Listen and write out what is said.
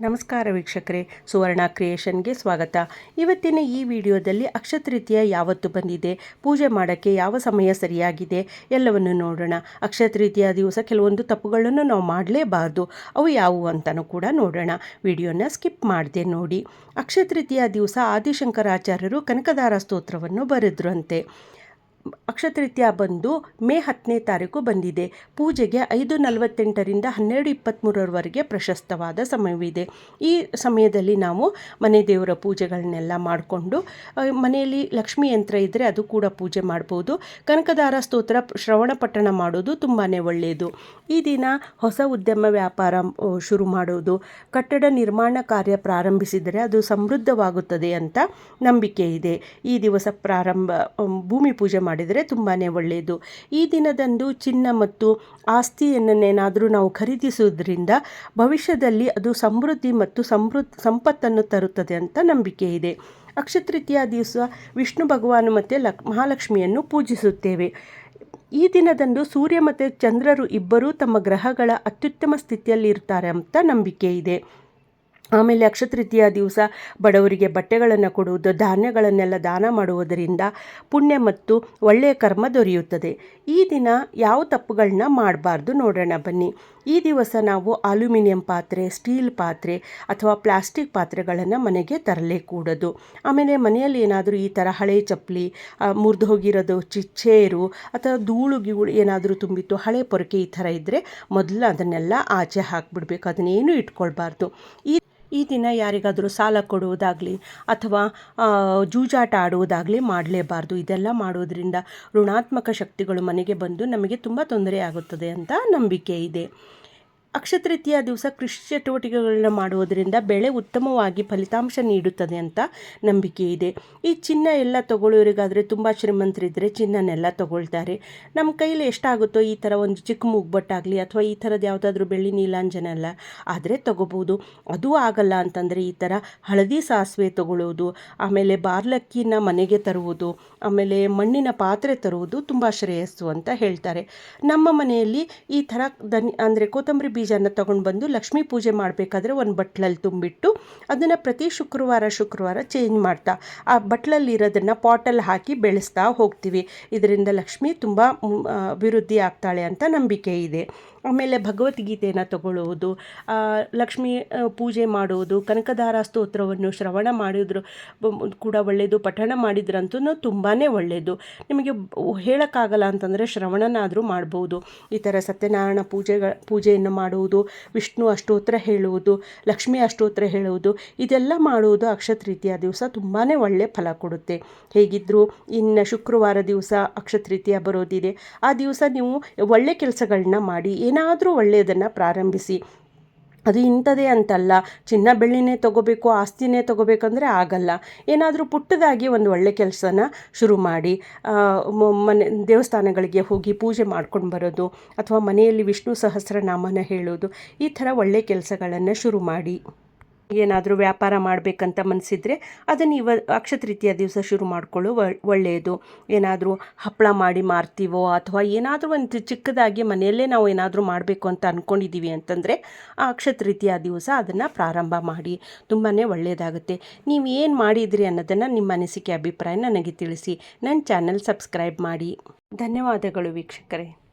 ನಮಸ್ಕಾರ ವೀಕ್ಷಕರೇ, ಸುವರ್ಣ ಕ್ರಿಯೇಷನ್ಗೆ ಸ್ವಾಗತ. ಇವತ್ತಿನ ಈ ವಿಡಿಯೋದಲ್ಲಿ ಅಕ್ಷತೃತೀಯ ಯಾವತ್ತು ಬಂದಿದೆ, ಪೂಜೆ ಮಾಡೋಕ್ಕೆ ಯಾವ ಸಮಯ ಸರಿಯಾಗಿದೆ, ಎಲ್ಲವನ್ನು ನೋಡೋಣ. ಅಕ್ಷತೃತೀಯ ದಿವಸ ಕೆಲವೊಂದು ತಪ್ಪುಗಳನ್ನು ನಾವು ಮಾಡಲೇಬಾರ್ದು, ಅವು ಯಾವುವು ಅಂತಲೂ ಕೂಡ ನೋಡೋಣ. ವಿಡಿಯೋನ ಸ್ಕಿಪ್ ಮಾಡದೆ ನೋಡಿ. ಅಕ್ಷತೃತೀಯ ದಿವಸ ಆದಿಶಂಕರಾಚಾರ್ಯರು ಕನಕದಾರ ಸ್ತೋತ್ರವನ್ನು ಬರೆದ್ರಂತೆ. ಅಕ್ಷತೃತೀಯ ಬಂದು ಮೇ ಹತ್ತನೇ ತಾರೀಕು ಬಂದಿದೆ. ಪೂಜೆಗೆ ಐದು ನಲವತ್ತೆಂಟರಿಂದ ಹನ್ನೆರಡು ಇಪ್ಪತ್ತ್ಮೂರರವರೆಗೆ ಪ್ರಶಸ್ತವಾದ ಸಮಯವಿದೆ. ಈ ಸಮಯದಲ್ಲಿ ನಾವು ಮನೆ ದೇವರ ಪೂಜೆಗಳನ್ನೆಲ್ಲ ಮಾಡಿಕೊಂಡು ಮನೆಯಲ್ಲಿ ಲಕ್ಷ್ಮೀ ಯಂತ್ರ ಇದ್ದರೆ ಅದು ಕೂಡ ಪೂಜೆ ಮಾಡ್ಬೋದು. ಕನಕದಾರ ಸ್ತೋತ್ರ ಶ್ರವಣ ಪಠಣ ಮಾಡೋದು ತುಂಬಾ ಒಳ್ಳೆಯದು. ಈ ದಿನ ಹೊಸ ಉದ್ಯಮ ವ್ಯಾಪಾರ ಶುರು ಮಾಡೋದು, ಕಟ್ಟಡ ನಿರ್ಮಾಣ ಕಾರ್ಯ ಪ್ರಾರಂಭಿಸಿದರೆ ಅದು ಸಮೃದ್ಧವಾಗುತ್ತದೆ ಅಂತ ನಂಬಿಕೆ ಇದೆ. ಈ ದಿವಸ ಪ್ರಾರಂಭ ಭೂಮಿ ಪೂಜೆ ಮಾಡಿ ಮಾಡಿದರೆ ತುಂಬಾ ಒಳ್ಳೆಯದು. ಈ ದಿನದಂದು ಚಿನ್ನ ಮತ್ತು ಆಸ್ತಿಯನ್ನೇನಾದರೂ ನಾವು ಖರೀದಿಸುವುದರಿಂದ ಭವಿಷ್ಯದಲ್ಲಿ ಅದು ಸಮೃದ್ಧಿ ಮತ್ತು ಸಮೃದ್ಧ ಸಂಪತ್ತನ್ನು ತರುತ್ತದೆ ಅಂತ ನಂಬಿಕೆ ಇದೆ. ಅಕ್ಷತೃತೀಯ ದಿವಸ ವಿಷ್ಣು ಭಗವಾನ್ ಮತ್ತು ಲಕ್, ಮಹಾಲಕ್ಷ್ಮಿಯನ್ನು ಪೂಜಿಸುತ್ತೇವೆ. ಈ ದಿನದಂದು ಸೂರ್ಯ ಮತ್ತು ಚಂದ್ರರು ಇಬ್ಬರೂ ತಮ್ಮ ಗ್ರಹಗಳ ಅತ್ಯುತ್ತಮ ಸ್ಥಿತಿಯಲ್ಲಿರ್ತಾರೆ ಅಂತ ನಂಬಿಕೆ ಇದೆ. ಆಮೇಲೆ ಅಕ್ಷತೃತೀಯ ದಿವಸ ಬಡವರಿಗೆ ಬಟ್ಟೆಗಳನ್ನು ಕೊಡುವುದು, ಧಾನ್ಯಗಳನ್ನೆಲ್ಲ ದಾನ ಮಾಡುವುದರಿಂದ ಪುಣ್ಯ ಮತ್ತು ಒಳ್ಳೆಯ ಕರ್ಮ ದೊರೆಯುತ್ತದೆ. ಈ ದಿನ ಯಾವ ತಪ್ಪುಗಳನ್ನ ಮಾಡಬಾರ್ದು ನೋಡೋಣ ಬನ್ನಿ. ಈ ದಿವಸ ನಾವು ಅಲ್ಯೂಮಿನಿಯಂ ಪಾತ್ರೆ, ಸ್ಟೀಲ್ ಪಾತ್ರೆ ಅಥವಾ ಪ್ಲಾಸ್ಟಿಕ್ ಪಾತ್ರೆಗಳನ್ನು ಮನೆಗೆ ತರಲೇ ಕೂಡದು ಆಮೇಲೆ ಮನೆಯಲ್ಲಿ ಏನಾದರೂ ಈ ಥರ ಹಳೆ ಚಪ್ಪಲಿ ಮುರಿದು ಹೋಗಿರೋದು ಚಿಚ್ಚೇರು ಅಥವಾ ಧೂಳು ಗೀಳು ಏನಾದರೂ ತುಂಬಿತ್ತು, ಹಳೆ ಪೊರಕೆ ಈ ಥರ ಇದ್ದರೆ ಮೊದಲು ಅದನ್ನೆಲ್ಲ ಆಚೆ ಹಾಕಿಬಿಡ್ಬೇಕು, ಅದನ್ನೇನು ಇಟ್ಕೊಳ್ಬಾರ್ದು. ಈ ಈ ದಿನ ಯಾರಿಗಾದರೂ ಸಾಲ ಕೊಡುವುದಾಗಲಿ ಅಥವಾ ಜೂಜಾಟ ಆಡುವುದಾಗಲಿ ಮಾಡಲೇಬಾರ್ದು. ಇದೆಲ್ಲ ಮಾಡೋದ್ರಿಂದ ಋಣಾತ್ಮಕ ಶಕ್ತಿಗಳು ಮನೆಗೆ ಬಂದು ನಮಗೆ ತುಂಬ ತೊಂದರೆ ಆಗುತ್ತದೆ ಅಂತ ನಂಬಿಕೆ ಇದೆ. ಅಕ್ಷತೃತೀಯ ದಿವಸ ಕೃಷಿ ಚಟುವಟಿಕೆಗಳನ್ನ ಮಾಡುವುದರಿಂದ ಬೆಳೆ ಉತ್ತಮವಾಗಿ ಫಲಿತಾಂಶ ನೀಡುತ್ತದೆ ಅಂತ ನಂಬಿಕೆ ಇದೆ. ಈ ಚಿನ್ನ ಎಲ್ಲ ತಗೊಳ್ಳೋರಿಗಾದರೆ ತುಂಬ ಶ್ರೀಮಂತರಿದ್ದರೆ ಚಿನ್ನನೆಲ್ಲ ತಗೊಳ್ತಾರೆ. ನಮ್ಮ ಕೈಲಿ ಎಷ್ಟಾಗುತ್ತೋ ಈ ಥರ ಒಂದು ಚಿಕ್ಕ ಮುಗ್ಬಟ್ಟಾಗಲಿ ಅಥವಾ ಈ ಥರದ್ದು ಯಾವುದಾದ್ರೂ ಬೆಳ್ಳಿ ನೀಲಾಂಜನ ಎಲ್ಲ ಆದರೆ ತಗೋಬೋದು. ಅದು ಆಗಲ್ಲ ಅಂತಂದರೆ ಈ ಥರ ಹಳದಿ ಸಾಸಿವೆ ತಗೊಳ್ಳೋದು, ಆಮೇಲೆ ಬಾರ್ಲಕ್ಕಿನ ಮನೆಗೆ ತರುವುದು, ಆಮೇಲೆ ಮಣ್ಣಿನ ಪಾತ್ರೆ ತರುವುದು ತುಂಬ ಶ್ರೇಯಸ್ಸು ಅಂತ ಹೇಳ್ತಾರೆ. ನಮ್ಮ ಮನೆಯಲ್ಲಿ ಈ ಥರ ದನಿ ಅಂದರೆ ಕೊತ್ತಂಬರಿ ಬೀಜ ಬೀಜನ ತಗೊಂಡು ಬಂದು ಲಕ್ಷ್ಮೀ ಪೂಜೆ ಮಾಡಬೇಕಾದ್ರೆ ಒಂದು ಬಟ್ಲಲ್ಲಿ ತುಂಬಿಟ್ಟು ಅದನ್ನು ಪ್ರತಿ ಶುಕ್ರವಾರ ಶುಕ್ರವಾರ ಚೇಂಜ್ ಮಾಡ್ತಾ, ಆ ಬಟ್ಲಲ್ಲಿ ಇರೋದನ್ನು ಪಾಟಲ್ಲಿ ಹಾಕಿ ಬೆಳೆಸ್ತಾ ಹೋಗ್ತೀವಿ. ಇದರಿಂದ ಲಕ್ಷ್ಮಿ ತುಂಬ ಅಭಿವೃದ್ಧಿ ಆಗ್ತಾಳೆ ಅಂತ ನಂಬಿಕೆ ಇದೆ. ಆಮೇಲೆ ಭಗವದ್ಗೀತೆಯನ್ನು ತಗೊಳ್ಳುವುದು ಲಕ್ಷ್ಮಿ ಪೂಜೆ ಮಾಡುವುದು, ಕನಕದಾರ ಸ್ತೋತ್ರವನ್ನು ಶ್ರವಣ ಮಾಡಿದ್ರು ಕೂಡ ಒಳ್ಳೆಯದು ಪಠಣ ಮಾಡಿದ್ರಂತೂ ತುಂಬಾ ಒಳ್ಳೆಯದು ನಿಮಗೆ ಹೇಳೋಕ್ಕಾಗಲ್ಲ ಅಂತಂದರೆ ಶ್ರವಣನಾದರೂ ಮಾಡ್ಬೋದು. ಈ ಥರ ಸತ್ಯನಾರಾಯಣ ಪೂಜೆಗಳ, ಪೂಜೆಯನ್ನು ಮಾಡುವುದು, ವಿಷ್ಣು ಅಷ್ಟೋತ್ರ ಹೇಳುವುದು, ಲಕ್ಷ್ಮಿ ಅಷ್ಟೋತ್ರ ಹೇಳುವುದು, ಇದೆಲ್ಲ ಮಾಡುವುದು ಅಕ್ಷತೃತೀಯ ದಿವಸ ತುಂಬಾ ಒಳ್ಳೆಯ ಫಲ ಕೊಡುತ್ತೆ. ಹೇಗಿದ್ದರೂ ಇನ್ನು ಶುಕ್ರವಾರ ದಿವಸ ಅಕ್ಷತೃತೀಯ ಬರೋದಿದೆ. ಆ ದಿವಸ ನೀವು ಒಳ್ಳೆ ಕೆಲಸಗಳನ್ನ ಮಾಡಿ, ಏನಾದರೂ ಒಳ್ಳೆಯದನ್ನು ಪ್ರಾರಂಭಿಸಿ. ಅದು ಇಂಥದೇ ಅಂತಲ್ಲ. ಚಿನ್ನ ಬೆಳ್ಳಿನೇ ತೊಗೋಬೇಕು, ಆಸ್ತಿನೇ ತೊಗೋಬೇಕಂದ್ರೆ ಆಗಲ್ಲ. ಏನಾದರೂ ಪುಟ್ಟದಾಗಿ ಒಂದು ಒಳ್ಳೆ ಕೆಲಸನ ಶುರು ಮಾಡಿ. ಮನೆ, ದೇವಸ್ಥಾನಗಳಿಗೆ ಹೋಗಿ ಪೂಜೆ ಮಾಡ್ಕೊಂಡು ಬರೋದು ಅಥವಾ ಮನೆಯಲ್ಲಿ ವಿಷ್ಣು ಸಹಸ್ರನಾಮನ ಹೇಳೋದು ಈ ಥರ ಒಳ್ಳೆ ಕೆಲಸಗಳನ್ನು ಶುರು ಮಾಡಿ. ಏನಾದರೂ ವ್ಯಾಪಾರ ಮಾಡಬೇಕಂತ ಮನಸ್ಸಿದ್ರೆ ಅದನ್ನು ಇವ ಅಕ್ಷತೃತೀಯ ದಿವಸ ಶುರು ಮಾಡಿಕೊಳ್ಳು ಒಳ್ಳೆಯದು ಏನಾದರೂ ಹಪ್ಪಳ ಮಾಡಿ ಮಾರ್ತೀವೋ ಅಥವಾ ಏನಾದರೂ ಒಂದು ಚಿಕ್ಕದಾಗಿ ಮನೆಯಲ್ಲೇ ನಾವು ಏನಾದರೂ ಮಾಡಬೇಕು ಅಂತ ಅಂದ್ಕೊಂಡಿದ್ದೀವಿ ಅಂತಂದರೆ ಆ ಅಕ್ಷತೃತೀಯ ದಿವಸ ಅದನ್ನು ಪ್ರಾರಂಭ ಮಾಡಿ. ತುಂಬಾ ಒಳ್ಳೆಯದಾಗುತ್ತೆ ನೀವು ಏನು ಮಾಡಿದ್ರಿ ಅನ್ನೋದನ್ನು ನಿಮ್ಮ ಅನಿಸಿಕೆ ಅಭಿಪ್ರಾಯ ನನಗೆ ತಿಳಿಸಿ. ನನ್ನ ಚಾನಲ್ ಸಬ್ಸ್ಕ್ರೈಬ್ ಮಾಡಿ. ಧನ್ಯವಾದಗಳು ವೀಕ್ಷಕರೇ.